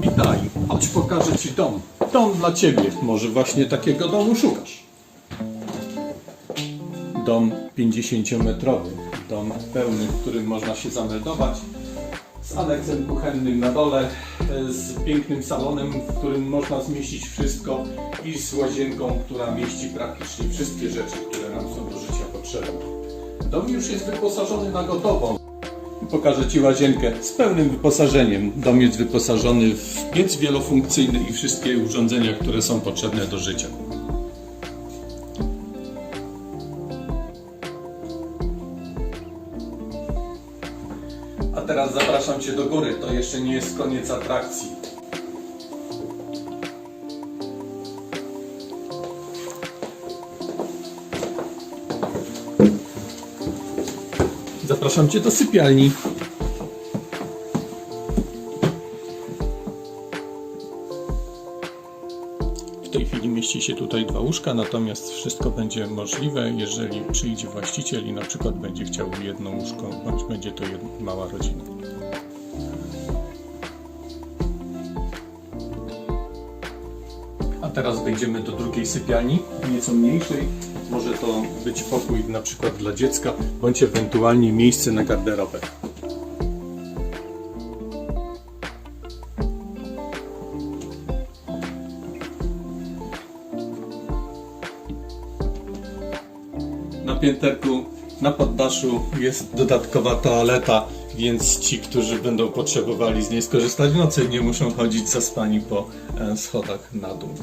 Witaj, chodź pokażę Ci dom. Dom dla Ciebie. Może właśnie takiego domu szukasz. Dom 50-metrowy. Dom pełny, w którym można się zameldować. Z aneksem kuchennym na dole, z pięknym salonem, w którym można zmieścić wszystko i z łazienką, która mieści praktycznie wszystkie rzeczy, które nam są do życia potrzebne. Dom już jest wyposażony na gotowo. Pokażę Ci łazienkę z pełnym wyposażeniem. Dom jest wyposażony w piec wielofunkcyjny i wszystkie urządzenia, które są potrzebne do życia. A teraz zapraszam Cię do góry. To jeszcze nie jest koniec atrakcji. Zapraszam Cię do sypialni. W tej chwili mieści się tutaj dwa łóżka, natomiast wszystko będzie możliwe, jeżeli przyjdzie właściciel i na przykład będzie chciał jedno łóżko, bądź będzie to jedna mała rodzina. Teraz wejdziemy do drugiej sypialni, nieco mniejszej. Może to być pokój na przykład dla dziecka, bądź ewentualnie miejsce na garderobę. Na pięterku, na poddaszu jest dodatkowa toaleta, więc ci, którzy będą potrzebowali z niej skorzystać w nocy, nie muszą chodzić zaspani po e, schodach na dół.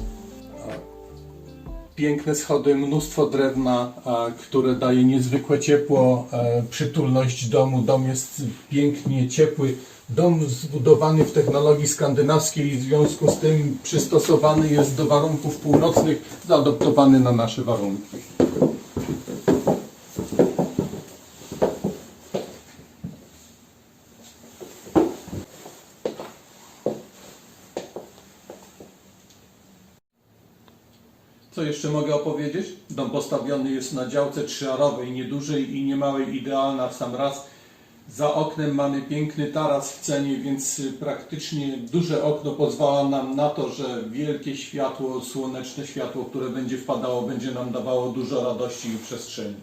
Piękne schody, mnóstwo drewna, które daje niezwykłe ciepło, e, przytulność domu. Dom jest pięknie ciepły. Dom zbudowany w technologii skandynawskiej i w związku z tym przystosowany jest do warunków północnych, zaadoptowany na nasze warunki. Co jeszcze mogę opowiedzieć? Dom postawiony jest na działce trzyarowej, niedużej i niemałej, idealna w sam raz. Za oknem mamy piękny taras w cenie, więc praktycznie duże okno pozwala nam na to, że wielkie światło, słoneczne światło, które będzie wpadało, będzie nam dawało dużo radości i przestrzeni.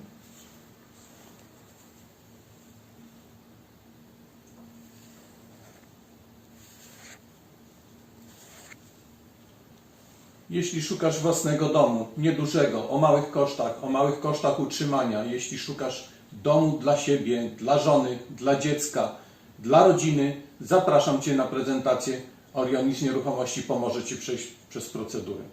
Jeśli szukasz własnego domu, niedużego, o małych kosztach, o małych kosztach utrzymania, jeśli szukasz domu dla siebie, dla żony, dla dziecka, dla rodziny, zapraszam Cię na prezentację. Orionis Nieruchomości pomoże Ci przejść przez procedurę.